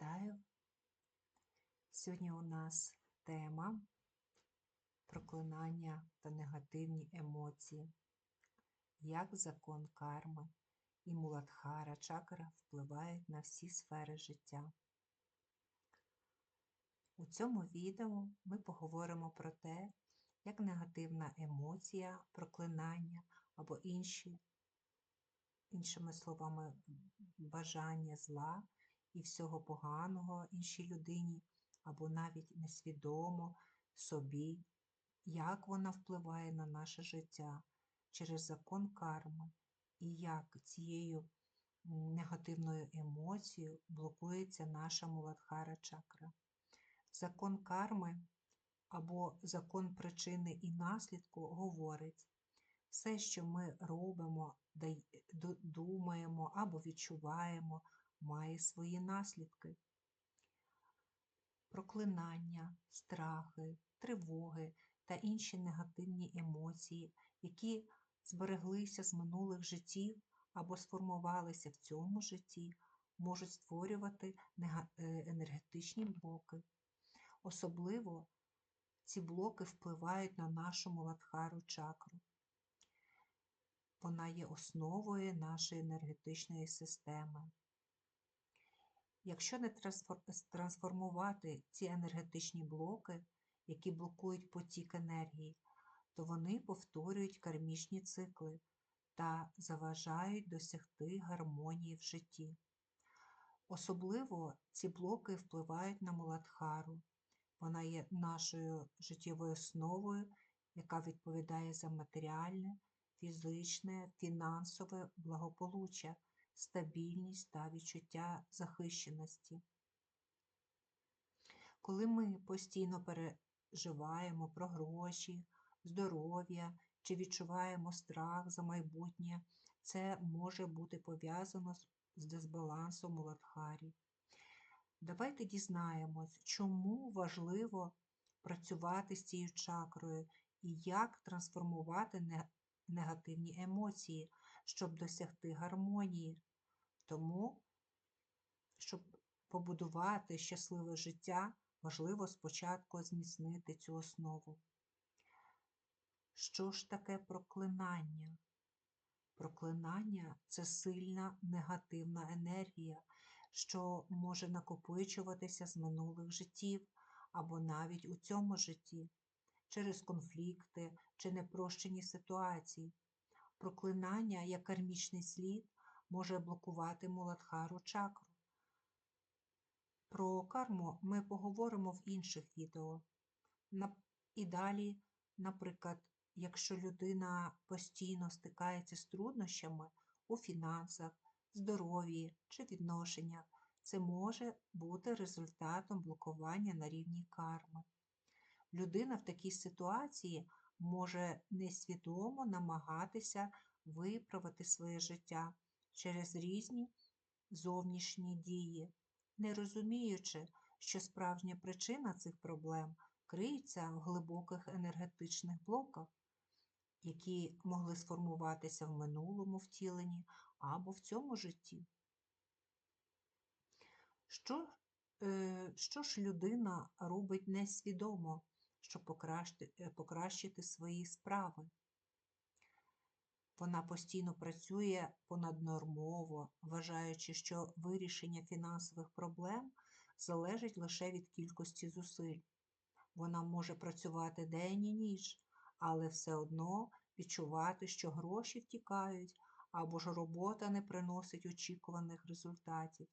Вітаю! Сьогодні у нас тема проклинання та негативні емоції, як закон карми і муладхара чакра впливають на всі сфери життя. У цьому відео ми поговоримо про те, як негативна емоція, проклинання або інші, іншими словами, бажання зла і всього поганого іншій людині, або навіть несвідомо собі, як вона впливає на наше життя через закон карми, і як цією негативною емоцією блокується наша муладхара чакра. Закон карми або закон причини і наслідку говорить, все, що ми робимо, думаємо або відчуваємо, має свої наслідки. Проклинання, страхи, тривоги та інші негативні емоції, які збереглися з минулих життів або сформувалися в цьому житті, можуть створювати е, енергетичні блоки. Особливо ці блоки впливають на нашу муладхару чакру. Вона є основою нашої енергетичної системи. Якщо не трансформувати ці енергетичні блоки, які блокують потік енергії, то вони повторюють кармічні цикли та заважають досягти гармонії в житті. Особливо ці блоки впливають на Муладхару. Вона є нашою життєвою основою, яка відповідає за матеріальне, фізичне, фінансове благополуччя стабільність та відчуття захищеності. Коли ми постійно переживаємо про гроші, здоров'я чи відчуваємо страх за майбутнє, це може бути пов'язано з дисбалансом у Ладхарі. Давайте дізнаємось, чому важливо працювати з цією чакрою і як трансформувати негативні емоції, щоб досягти гармонії. Тому, щоб побудувати щасливе життя, важливо спочатку зміцнити цю основу. Що ж таке проклинання? Проклинання це сильна негативна енергія, що може накопичуватися з минулих життів або навіть у цьому житті через конфлікти чи непрощені ситуації. Проклинання як кармічний слід може блокувати муладхару чакру. Про карму ми поговоримо в інших відео. І далі, наприклад, якщо людина постійно стикається з труднощами у фінансах, здоров'ї чи відношеннях, це може бути результатом блокування на рівні карми. Людина в такій ситуації може несвідомо намагатися виправити своє життя через різні зовнішні дії, не розуміючи, що справжня причина цих проблем криється в глибоких енергетичних блоках, які могли сформуватися в минулому втіленні або в цьому житті. Що е, що ж людина робить несвідомо, щоб е, покращити свої справи? Вона постійно працює понаднормово, вважаючи, що вирішення фінансових проблем залежить лише від кількості зусиль. Вона може працювати день і ніч, але все одно відчувати, що гроші втікають або ж робота не приносить очікуваних результатів.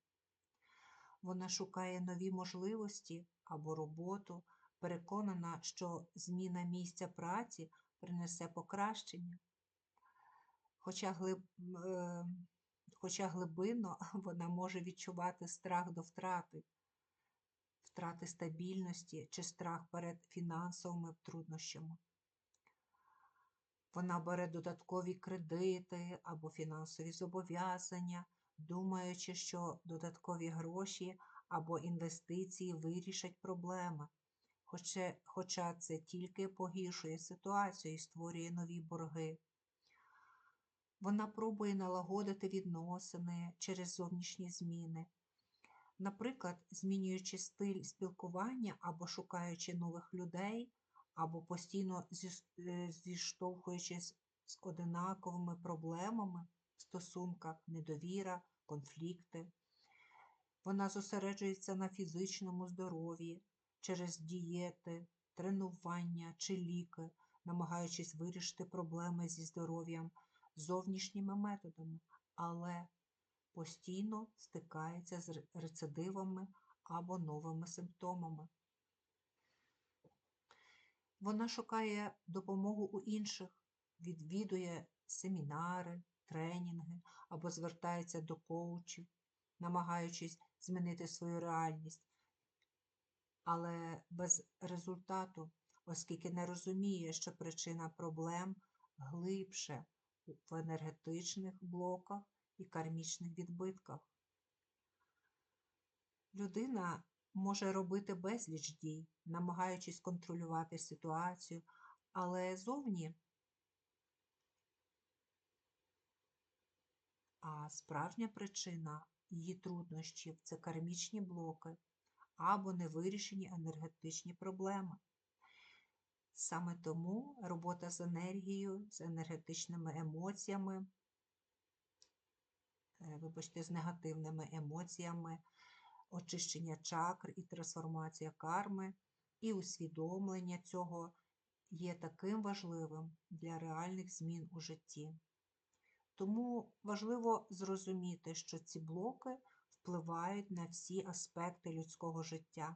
Вона шукає нові можливості або роботу, переконана, що зміна місця праці принесе покращення хоча глиб, е, хоча глибинно вона може відчувати страх до втрати, втрати стабільності чи страх перед фінансовими труднощами. Вона бере додаткові кредити або фінансові зобов'язання, думаючи, що додаткові гроші або інвестиції вирішать проблеми, хоча, хоча це тільки погіршує ситуацію і створює нові борги. Вона пробує налагодити відносини через зовнішні зміни, Наприклад, змінюючи стиль спілкування або шукаючи нових людей, або постійно е, зіштовхуючись з одинаковими проблемами в стосунках, недовіра, конфлікти. Вона зосереджується на фізичному здоров'ї через дієти, тренування чи ліки, намагаючись вирішити проблеми зі здоров'ям зовнішніми методами, але постійно стикається з рецидивами або новими симптомами. Вона шукає допомогу у інших, відвідує семінари, тренінги або звертається до коучів, намагаючись змінити свою реальність, але без результату, оскільки не розуміє, що причина проблем глибше в енергетичних блоках і кармічних відбитках. Людина може робити безліч дій, намагаючись контролювати ситуацію, але зовні, а справжня причина її труднощів це кармічні блоки або невирішені енергетичні проблеми. Саме тому робота з енергією, з енергетичними емоціями, е, вибачте, з негативними емоціями, очищення чакр і трансформація карми, і усвідомлення цього є таким важливим для реальних змін у житті. Тому важливо зрозуміти, що ці блоки впливають на всі аспекти людського життя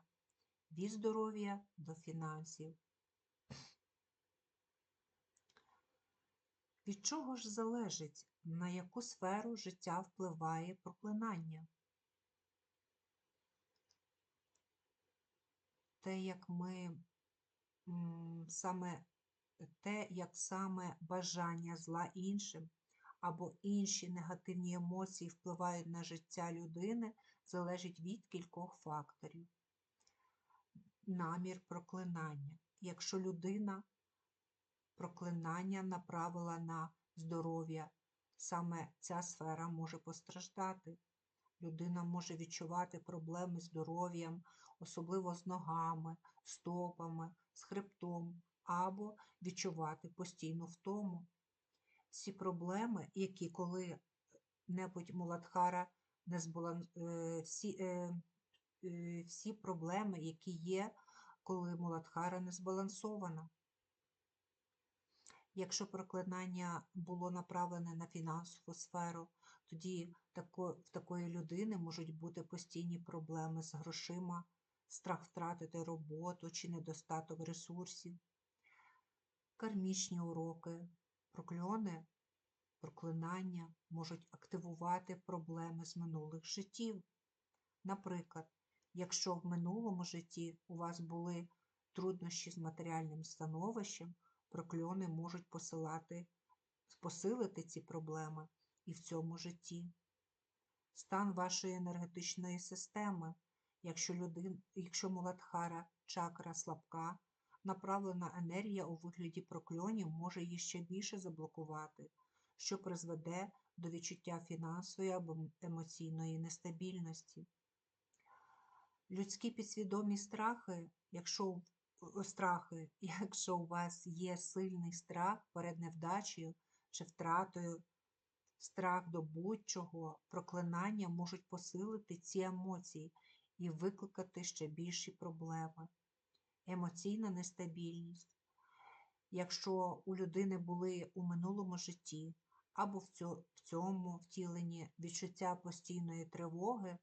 від здоров'я до фінансів. Від чого ж залежить, на яку сферу життя впливає проклинання? Те, як ми саме те, як саме бажання зла іншим або інші негативні емоції впливають на життя людини, залежить від кількох факторів. Намір проклинання. Якщо людина проклинання направила на здоров'я, саме ця сфера може постраждати. Людина може відчувати проблеми з здоров'ям, особливо з ногами, стопами, з хребтом, або відчувати постійну втому. Всі проблеми, які коли-небудь Муладхара не збалан... е, всі, е, е, всі проблеми, які є, коли Муладхара не збалансована. Якщо проклинання було направлене на фінансову сферу, тоді в такої людини можуть бути постійні проблеми з грошима, страх втратити роботу чи недостаток ресурсів, кармічні уроки, прокльони, проклинання можуть активувати проблеми з минулих життів. Наприклад, якщо в минулому житті у вас були труднощі з матеріальним становищем, прокльони можуть посилати, посилити ці проблеми і в цьому житті. Стан вашої енергетичної системи, якщо, людин, якщо Муладхара чакра слабка, направлена енергія у вигляді прокльонів може її ще більше заблокувати, що призведе до відчуття фінансової або емоційної нестабільності. Людські підсвідомі страхи, якщо страхи, якщо у вас є сильний страх перед невдачею чи втратою, страх до будь-чого, проклинання можуть посилити ці емоції і викликати ще більші проблеми. Емоційна нестабільність. Якщо у людини були у минулому житті або в цьому втіленні відчуття постійної тривоги,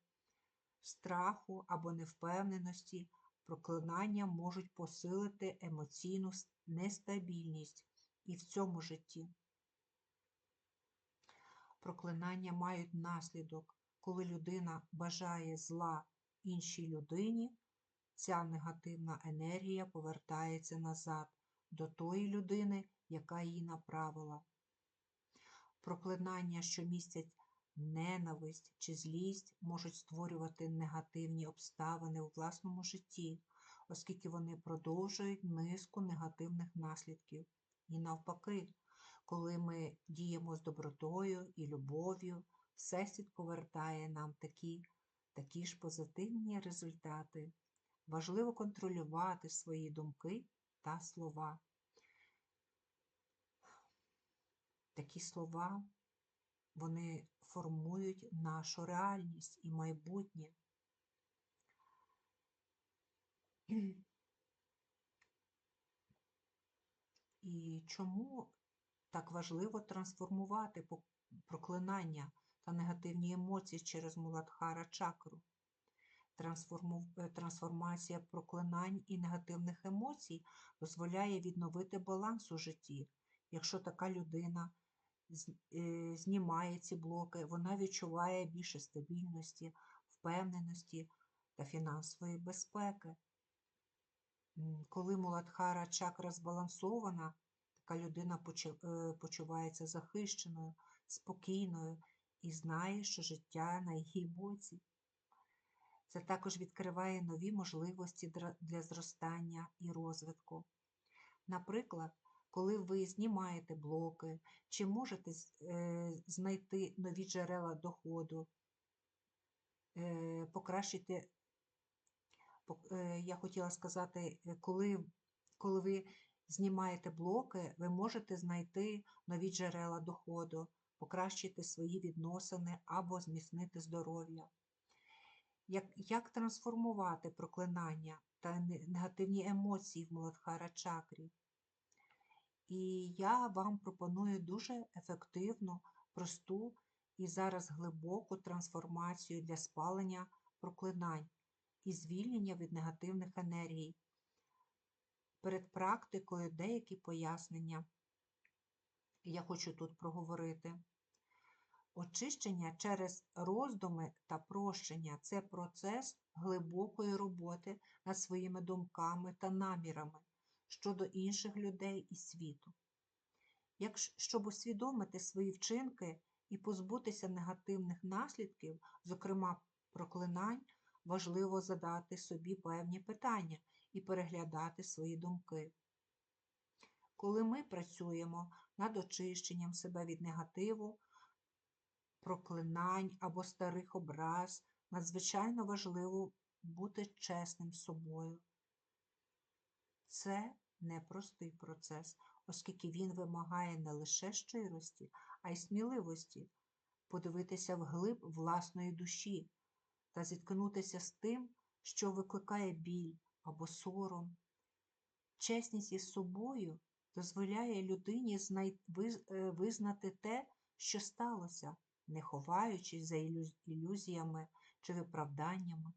страху або невпевненості, проклинання можуть посилити емоційну нестабільність і в цьому житті. Проклинання мають наслідок, коли людина бажає зла іншій людині, ця негативна енергія повертається назад до тої людини, яка її направила. Проклинання, що містять ненависть чи злість, можуть створювати негативні обставини у власному житті, оскільки вони продовжують низку негативних наслідків. І навпаки, коли ми діємо з добротою і любов'ю, Всесвіт повертає нам такі, такі ж позитивні результати. Важливо контролювати свої думки та слова. Такі слова вони формують нашу реальність і майбутнє. І чому так важливо трансформувати проклинання та негативні емоції через Муладхара чакру? Е, Трансформація проклинань і негативних емоцій дозволяє відновити баланс у житті. Якщо така людина знімає ці блоки, вона відчуває більше стабільності, впевненості та фінансової безпеки. Коли Муладхара чакра збалансована, така людина е, почувається захищеною, спокійною і знає, що життя на її боці. Це також відкриває нові можливості для зростання і розвитку. Наприклад, коли ви знімаєте блоки, чи можете е, знайти нові джерела доходу, е, покращити, е, я хотіла сказати, коли, коли ви знімаєте блоки, ви можете знайти нові джерела доходу, покращити свої відносини або зміцнити здоров'я. Як, як трансформувати проклинання та негативні емоції в Муладхара чакрі? І я вам пропоную дуже ефективну, просту і зараз глибоку трансформацію для спалення проклинань і звільнення від негативних енергій. Перед практикою деякі пояснення я хочу тут проговорити. Очищення через роздуми та прощення це процес глибокої роботи над своїми думками та намірами щодо інших людей і світу. Як, щоб усвідомити свої вчинки і позбутися негативних наслідків, зокрема проклинань, важливо задати собі певні питання і переглядати свої думки. Коли ми працюємо над очищенням себе від негативу, проклинань або старих образ, надзвичайно важливо бути чесним з собою. Це непростий процес, оскільки він вимагає не лише щирості, а й сміливості подивитися вглиб власної душі та зіткнутися з тим, що викликає біль або сором. Чесність із собою дозволяє людині е, визнати те, що сталося, не ховаючись за ілюзіями чи виправданнями.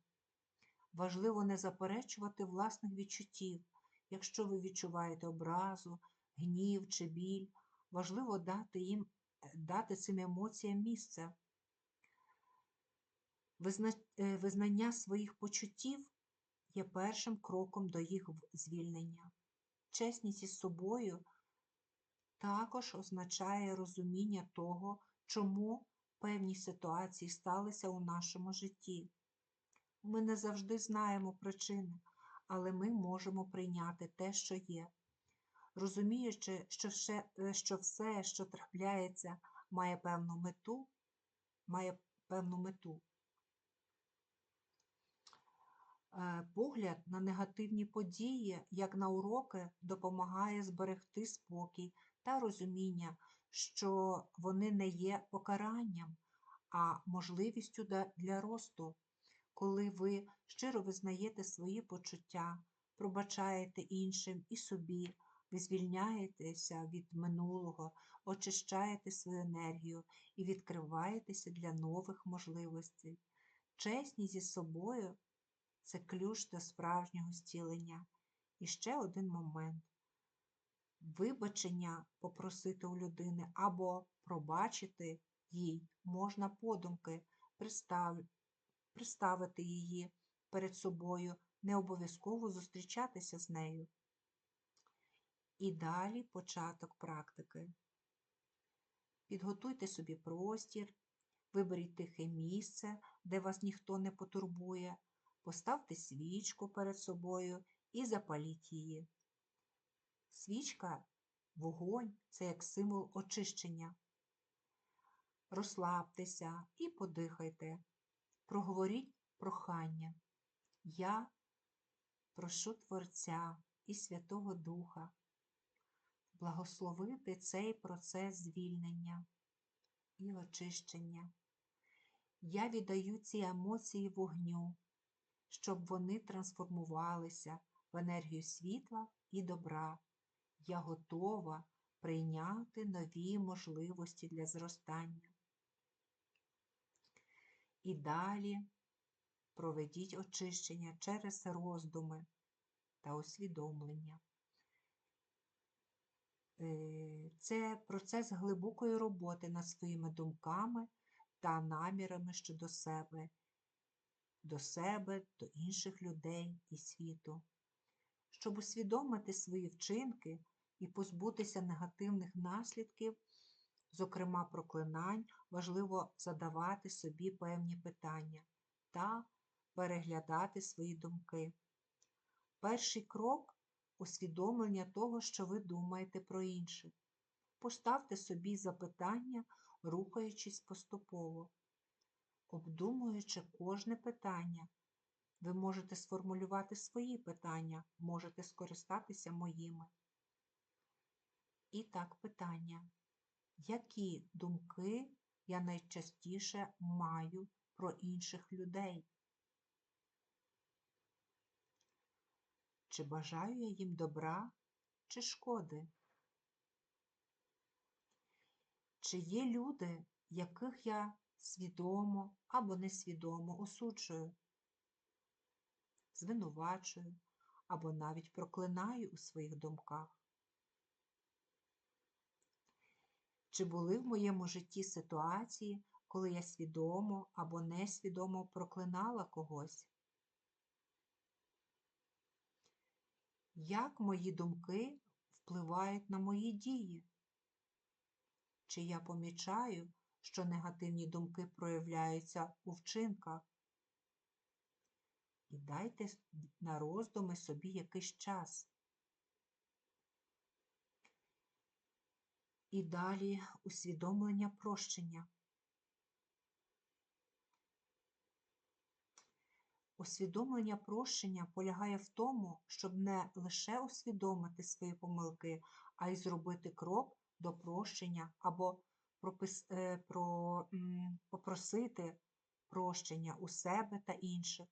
Важливо не заперечувати власних відчуттів. Якщо ви відчуваєте образу, гнів чи біль, важливо дати їм е, дати цим емоціям місце. Е, Визнання своїх почуттів є першим кроком до їх звільнення. Чесність із собою також означає розуміння того, чому певні ситуації сталися у нашому житті. Ми не завжди знаємо причини, але ми можемо прийняти те, що є. Розуміючи, що все, е, що все, що трапляється, має певну мету, має певну мету. Е, Погляд на негативні події, як на уроки, допомагає зберегти спокій та розуміння, що вони не є покаранням, а можливістю для росту. Коли ви щиро визнаєте свої почуття, пробачаєте іншим і собі, ви звільняєтеся від минулого, очищаєте свою енергію і відкриваєтеся для нових можливостей. Чесність зі собою це ключ до справжнього зцілення. І ще один момент. Вибачення попросити у людини або пробачити їй можна подумки, пристав... приставити її перед собою, не обов'язково зустрічатися з нею. І далі початок практики. Підготуйте собі простір, виберіть тихе місце, де вас ніхто не потурбує, поставте свічку перед собою і запаліть її. Свічка, вогонь це як символ очищення. Розслабтеся і подихайте. Проговоріть прохання. Я прошу Творця і Святого Духа благословити цей процес звільнення і очищення. Я віддаю ці емоції вогню, щоб вони трансформувалися в енергію світла і добра. Я готова прийняти нові можливості для зростання. І далі проведіть очищення через роздуми та усвідомлення. Е, Це процес глибокої роботи над своїми думками та намірами щодо себе, до себе, до інших людей і світу. Щоб усвідомити свої вчинки і позбутися негативних наслідків, зокрема проклинань, важливо задавати собі певні питання та переглядати свої думки. Перший крок усвідомлення того, що ви думаєте про інших. Поставте собі запитання, рухаючись поступово. Обдумуючи кожне питання, ви можете сформулювати свої питання, можете скористатися моїми. І так, питання. Які думки я найчастіше маю про інших людей? Чи бажаю я їм добра чи шкоди? Чи є люди, яких я свідомо або несвідомо осуджую, звинувачую або навіть проклинаю у своїх думках? Чи були в моєму житті ситуації, коли я свідомо або несвідомо проклинала когось? Як мої думки впливають на мої дії? Чи я помічаю, що негативні думки проявляються у вчинках? І дайте на роздуми собі якийсь час. І далі усвідомлення прощення. Усвідомлення прощення полягає в тому, щоб не лише усвідомити свої помилки, а й зробити крок до прощення або пропис, е, про, попросити прощення у себе та інших.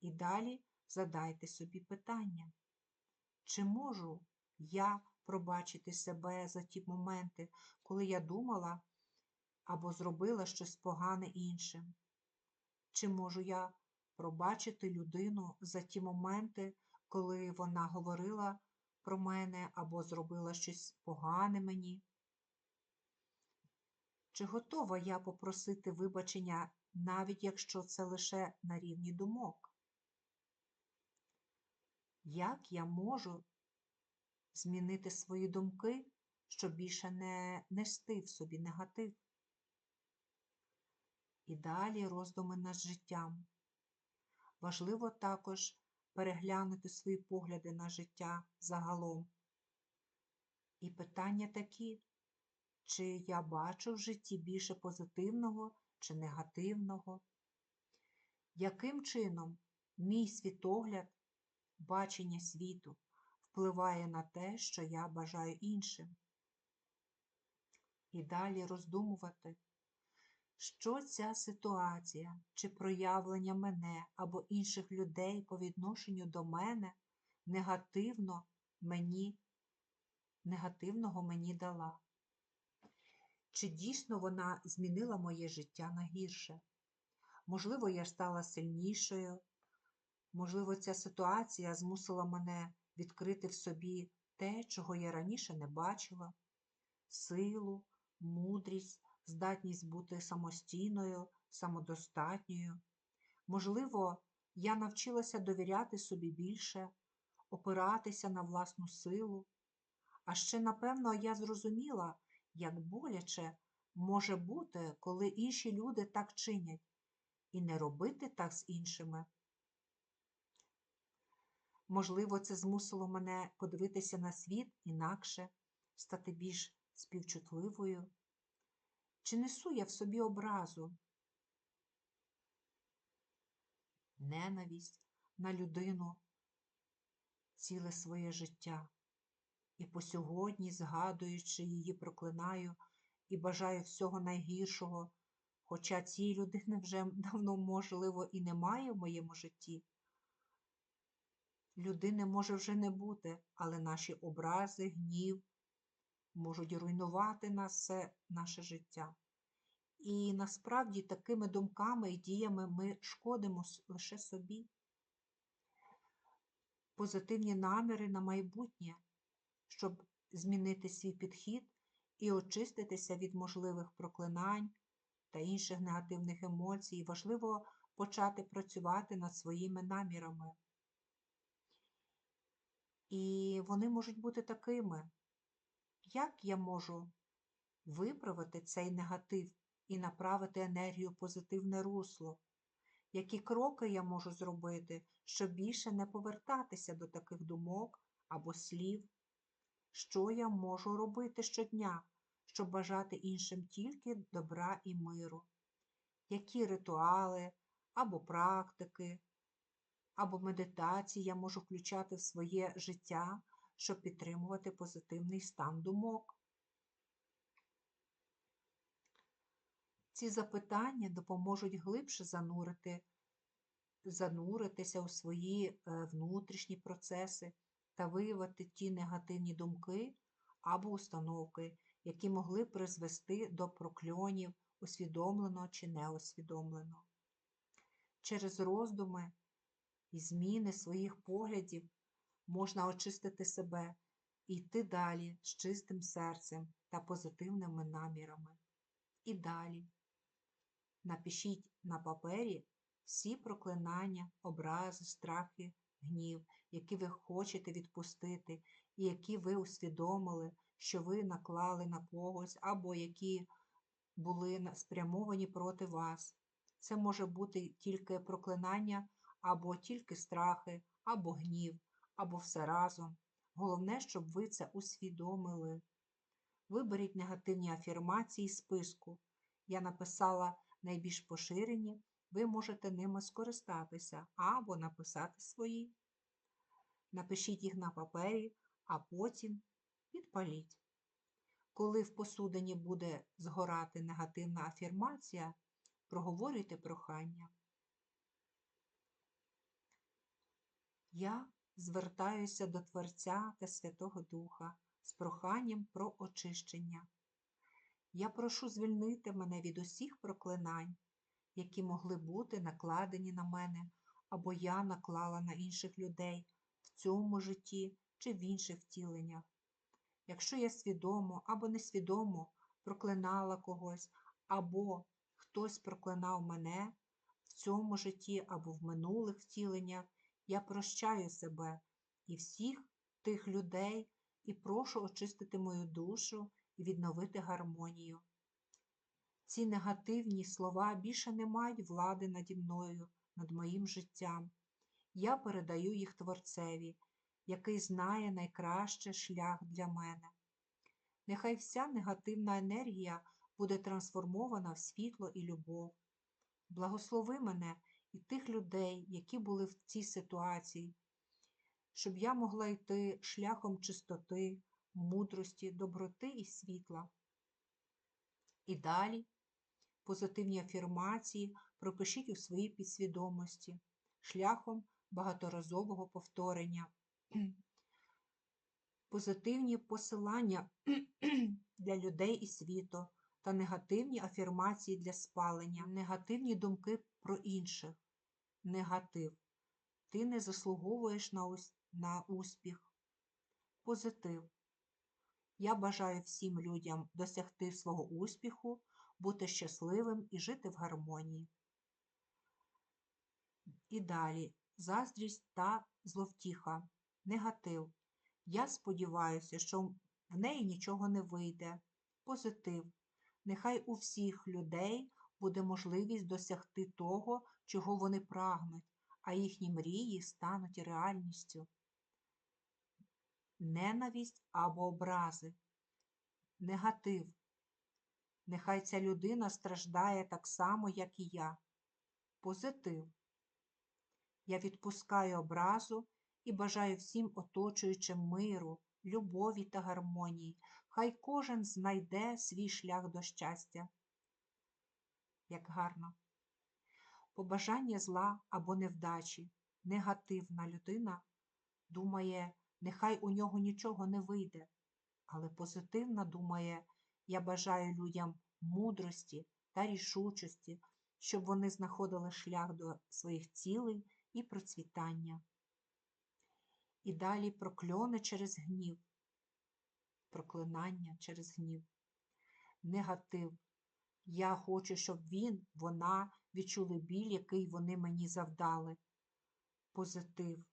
І далі задайте собі питання, чи можу я пробачити себе за ті моменти, коли я думала або зробила щось погане іншим? Чи можу я пробачити людину за ті моменти, коли вона говорила про мене або зробила щось погане мені? Чи готова я попросити вибачення, навіть якщо це лише на рівні думок? Як я можу змінити свої думки, щоб більше не нести в собі негатив? І далі роздуми над життям. Важливо також переглянути свої погляди на життя загалом. І питання такі, чи я бачу в житті більше позитивного чи негативного? Яким чином мій світогляд, бачення світу впливає на те, що я бажаю іншим? І далі роздумувати що ця ситуація чи проявлення мене або інших людей по відношенню до мене негативно мені, негативного мені дала? Чи дійсно вона змінила моє життя на гірше? Можливо, я стала сильнішою, можливо, ця ситуація змусила мене відкрити в собі те, чого я раніше не бачила, силу, мудрість здатність бути самостійною, самодостатньою. Можливо, я навчилася довіряти собі більше, опиратися на власну силу. А ще, напевно, я зрозуміла, як боляче може бути, коли інші люди так чинять, і не робити так з іншими. Можливо, це змусило мене подивитися на світ інакше, стати більш співчутливою. Чи несу я в собі образу? ненависть на людину ціле своє життя. І по сьогодні, згадуючи її, проклинаю і бажаю всього найгіршого, хоча цієї людини вже давно, можливо, і немає в моєму житті. Людини може вже не бути, але наші образи, гнів можуть руйнувати нас все наше життя. І насправді такими думками і діями ми шкодимо лише собі. Позитивні наміри на майбутнє, щоб змінити свій підхід і очиститися від можливих проклинань та інших негативних емоцій, важливо почати працювати над своїми намірами. І вони можуть бути такими. Як я можу виправити цей негатив і направити енергію в позитивне русло? Які кроки я можу зробити, щоб більше не повертатися до таких думок або слів? Що я можу робити щодня, щоб бажати іншим тільки добра і миру? Які ритуали або практики, або медитації я можу включати в своє життя, щоб підтримувати позитивний стан думок? Ці запитання допоможуть глибше занурити, зануритися у свої е, внутрішні процеси та виявити ті негативні думки або установки, які могли призвести до прокльонів усвідомлено чи неусвідомлено. Через роздуми і зміни своїх поглядів можна очистити себе і йти далі з чистим серцем та позитивними намірами. І далі. Напишіть на папері всі проклинання, образи, страхи, гнів, які ви хочете відпустити, і які ви усвідомили, що ви наклали на когось, або які були спрямовані проти вас. Це може бути тільки проклинання, або тільки страхи, або гнів, або все разом. Головне, щоб ви це усвідомили. Виберіть негативні афірмації з списку. Я написала найбільш поширені, ви можете ними скористатися або написати свої. Напишіть їх на папері, а потім підпаліть. Коли в посудині буде згорати негативна афірмація, проговорюйте прохання. Я звертаюся до Творця та Святого Духа з проханням про очищення. Я прошу звільнити мене від усіх проклинань, які могли бути накладені на мене, або я наклала на інших людей в цьому житті чи в інших втіленнях. Якщо я свідомо або несвідомо проклинала когось, або хтось проклинав мене в цьому житті або в минулих втіленнях, я прощаю себе і всіх тих людей і прошу очистити мою душу і відновити гармонію. Ці негативні слова більше не мають влади наді мною, над моїм життям. Я передаю їх Творцеві, який знає найкраще шлях для мене. Нехай вся негативна енергія буде трансформована в світло і любов. Благослови мене і тих людей, які були в цій ситуації, щоб я могла йти шляхом чистоти, мудрості, доброти і світла. І далі позитивні афірмації пропишіть у своїй підсвідомості шляхом багаторазового повторення. Позитивні посилання для людей і світу та негативні афірмації для спалення, негативні думки про інших. Негатив. Ти не заслуговуєш на, ус- на успіх. Позитив. Я бажаю всім людям досягти свого успіху, бути щасливим і жити в гармонії. І далі заздрість та зловтіха. Негатив. Я сподіваюся, що в неї нічого не вийде. Позитив. Нехай у всіх людей буде можливість досягти того, чого вони прагнуть, а їхні мрії стануть реальністю. Ненависть або образи. Негатив. Нехай ця людина страждає так само, як і я. Позитив. Я відпускаю образу і бажаю всім оточуючим миру, любові та гармонії. Хай кожен знайде свій шлях до щастя. Як гарно. Побажання зла або невдачі. Негативна людина думає, нехай у нього нічого не вийде. Але позитивна думає, я бажаю людям мудрості та рішучості, щоб вони знаходили шлях до своїх цілей і процвітання. І далі прокльони через гнів, проклинання через гнів, негатив. Я хочу, щоб він, вона відчули біль, який вони мені завдали. Позитив,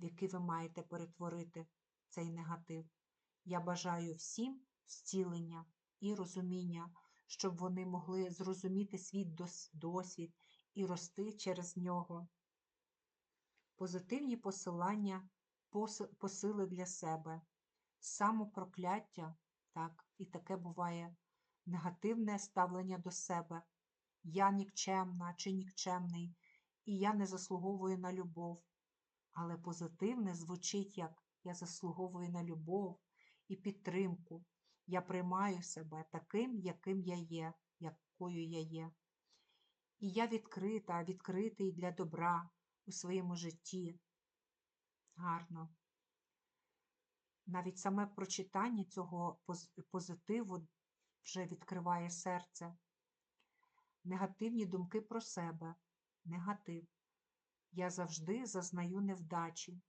в який ви маєте перетворити цей негатив. Я бажаю всім зцілення і розуміння, щоб вони могли зрозуміти свій досвід і рости через нього. Позитивні посилання, посили для себе, самопрокляття, так, і таке буває, негативне ставлення до себе. Я нікчемна чи нікчемний, і я не заслуговую на любов. Але позитивне звучить як я заслуговую на любов і підтримку. Я приймаю себе таким, яким я є, якою я є. І я відкрита, відкритий для добра у своєму житті. Гарно. Навіть саме прочитання цього позитиву вже відкриває серце. Негативні думки про себе. Негатив. Я завжди зазнаю невдачі.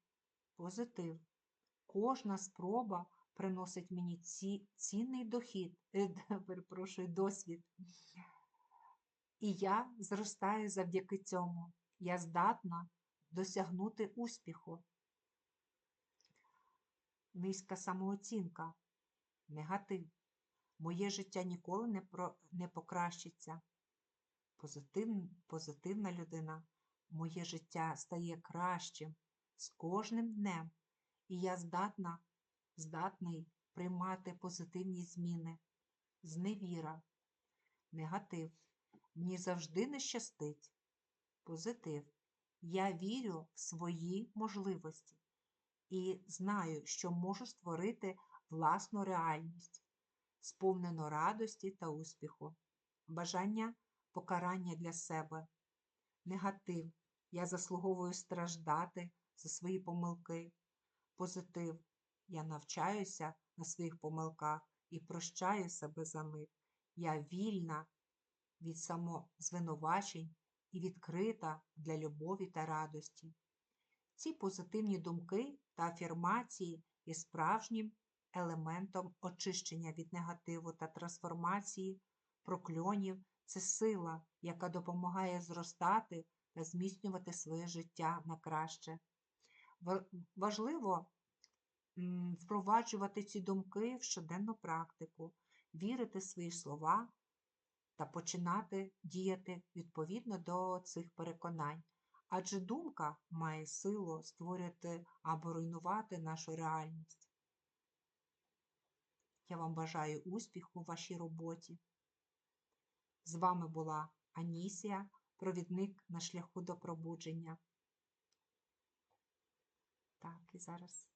Позитив. Кожна спроба приносить мені ці, цінний дохід, е, перепрошую, досвід. І я зростаю завдяки цьому. Я здатна досягнути успіху. Низька самооцінка, негатив. Моє життя ніколи не, про, не покращиться. Позитив, позитивна людина. Моє життя стає кращим з кожним днем, і я здатна, здатний приймати позитивні зміни. Зневіра, негатив. Мені завжди не щастить. Позитив. Я вірю в свої можливості і знаю, що можу створити власну реальність, сповнену радості та успіху, бажання покарання для себе, негатив. Я заслуговую страждати за свої помилки. Позитив. Я навчаюся на своїх помилках і прощаю себе за них. Я вільна від самозвинувачень і відкрита для любові та радості. Ці позитивні думки та афірмації є справжнім елементом очищення від негативу та трансформації прокльонів це сила, яка допомагає зростати та зміцнювати своє життя на краще. Важливо впроваджувати ці думки в щоденну практику, вірити в свої слова та починати діяти відповідно до цих переконань. Адже думка має силу створювати або руйнувати нашу реальність. Я вам бажаю успіху у вашій роботі. З вами була Анісія, провідник на шляху до пробудження. Так, і зараз